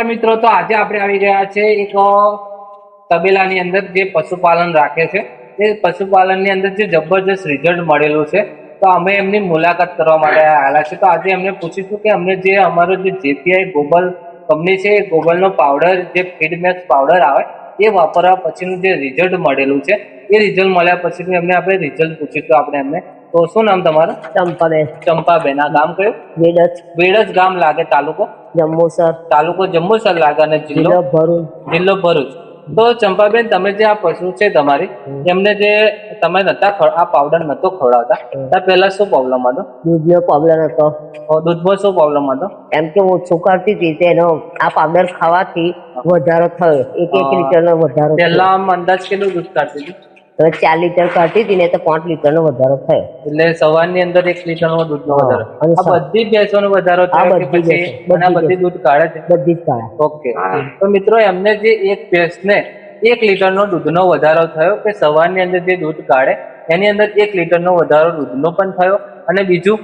મિત્રો, તો આજે આપણે આવી ગયા છે એક તબેલાની અંદર જે પશુપાલન રાખે છે. એ પશુપાલનની અંદર જે જબરજસ્ત રિઝલ્ટ મળેલું છે. તો અમે એમની મુલાકાત કરવા માટે આવેલા છે તો આજે એમને પૂછીશું કે અમને જે અમારો જે જેપીઆઈ ગોબલ કંપની છે, એ ગોબલનો પાવડર જે ફીડમેક્સ પાવડર આવે, એ વાપરવા પછીનું જે રિઝલ્ટ મળેલું છે. એ રિઝલ્ટ મળ્યા પછીનું એમને આપણે રિઝલ્ટ પૂછીશું આપણે એમને. તો શું નામ તમારું? ચંપાબેન. ચંપાબેન. આ ગામ કયું? વેડજ. વેડજ ગામ લાગે તાલુકો? જંબુસર. તાલુકો જંબુસર લાગે અને જિલ્લો? ભરૂચ. જિલ્લો ભરૂચ. તો ચંપાબેન તમે જે આ પશુ છે તમારી એમને જે તમે નતા આ પાવડર નતો ખવડાવતા. ત્યાં પહેલા શું પ્રોબ્લેમ હતો? દૂધનો પ્રોબ્લેમ હતો. દૂધમાં શું પ્રોબ્લેમ હતો? એમ કે હું કરતી હતી તેનો આ પાવડર ખાવાથી વધારો થયો. એક એક લીટરનો વધારો પહેલા આમ અંદાજ કેટલું દૂધ કાઢતી હતી? હવે ચાર લીટર કાઢી હતી ને તો પાંચ લીટરનો વધારો થયો. એટલે સવારની અંદર એક લીટરનો દૂધનો નો વધારો. અને આ સા- બધી ભેંસોનો વધારો આ થયો બધી ભેંસો, બધી બધી દૂધ કાઢે છે? બધી જ કાઢે. ઓકે. તો મિત્રો એમને જે એક ભેંસને એક લીટરનો દૂધનો વધારો થયો કે સવારની અંદર જે દૂધ કાઢે એની અંદર એક લીટરનો વધારો દૂધનો પણ થયો. અને બીજું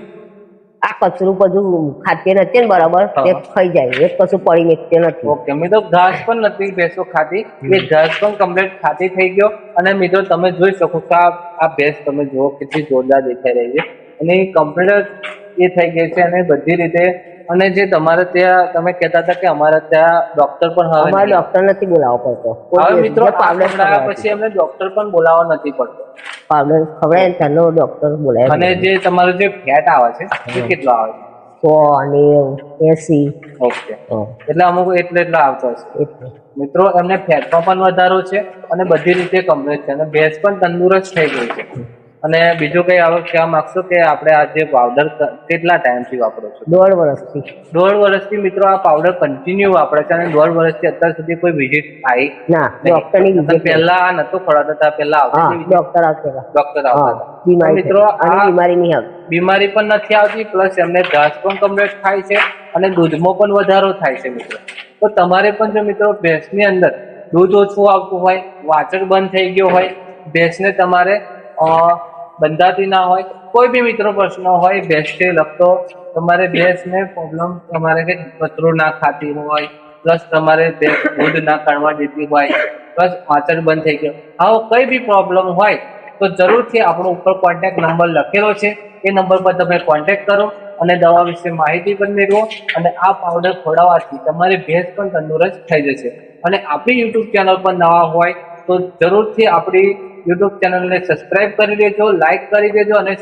આ કચરું બધું ખાતી નથી ને બરાબર? તે ખાઈ જાય એક કશું પડી નીકળતું નથી. ઓકે મિત્રો ઘાસ પણ નથી ભેંસો ખાતી. એ ઘાસ પણ કમ્પ્લીટ ખાતી થઈ ગયો. અને મિત્રો તમે જોઈ શકો છો આ ભેંસ તમે જુઓ કેટલી જોરદાર દેખાઈ રહી છે. અને કમ્પ્લીટ એ થઈ ગઈ છે અને બધી રીતે અને જે તમારે ત્યાં તમે કહેતા હતા કે અમારે ત્યાં ડોક્ટર પણ હવે અમારે ડોક્ટર નથી બોલાવવો પડતો. હવે મિત્રો પાવડર પછી એમને ડોક્ટર પણ બોલાવવા નથી પડતો. પાવડર ખવડાય ને તેનો ડોક્ટર બોલાય અને જે તમારો જે ફેટ આવે છે એ કેટલો આવે? છે સો અને એસી. ઓકે. એટલે અમુક એટલે એટલો આવતો હશે. મિત્રો એમને ફેટમાં પણ વધારો છે અને બધી રીતે કમ્પ્લેટ છે અને ભેંસ પણ તંદુરસ્ત થઈ ગઈ છે. અને બીજું કઈ હવે કહેવા માંગશો કે આપણે આ જે પાવડર કેટલા ટાઈમથી વાપરો છો? દોઢ વર્ષથી. દોઢ વર્ષથી મિત્રો આ પાવડર કન્ટિન્યુ વાપરે છે અને દોઢ વર્ષથી અત્યાર સુધી કોઈ વિઝિટ આવી ના ડોક્ટરની. વિઝિટ પહેલા આ નતો ખવડાવતા હતા પહેલા ડોક્ટર આવતા ડોક્ટર આવતા મિત્રો આ બીમારી નહીં આવતી. બીમારી પણ નથી આવતી પ્લસ એમને ઘાસ પણ કમ્પ્લીટ થાય છે અને દૂધમાં પણ વધારો થાય છે મિત્રો. તો તમારે પણ જો મિત્રો ભેંસની અંદર દૂધ ઓછું આવતું હોય વાચક બંધ થઈ ગયો હોય ભેંસને તમારે બંધાતી ના હોય, કોઈ બી મિત્રો પ્રશ્ન હોય ભેંસથી લગતો તમારે ભેંસને પ્રોબ્લેમ તમારે કે કચરો ના ખાતી હોય પ્લસ તમારે દૂધ ના કાઢવા દેતી હોય પ્લસ વાચક બંધ થઈ ગયો. આવો કઈ બી પ્રોબ્લેમ હોય, તો જરૂરથી આપણો ઉપર કોન્ટેક્ટ નંબર લખેલો છે. એ નંબર પર તમે કોન્ટેક્ટ કરો અને દવા વિશે માહિતી પણ મેળવો અને આ પાવડર ખોડાવવાથી તમારી ભેંસ પણ તંદુરસ્ત થઈ જશે. અને આપણી યુટ્યુબ ચેનલ પર નવા હોય, તો જરૂરથી આપણી યુટ્યુબ ચેનલને સબસ્ક્રાઇબ કરી દેજો લાઇક કરી દેજો અને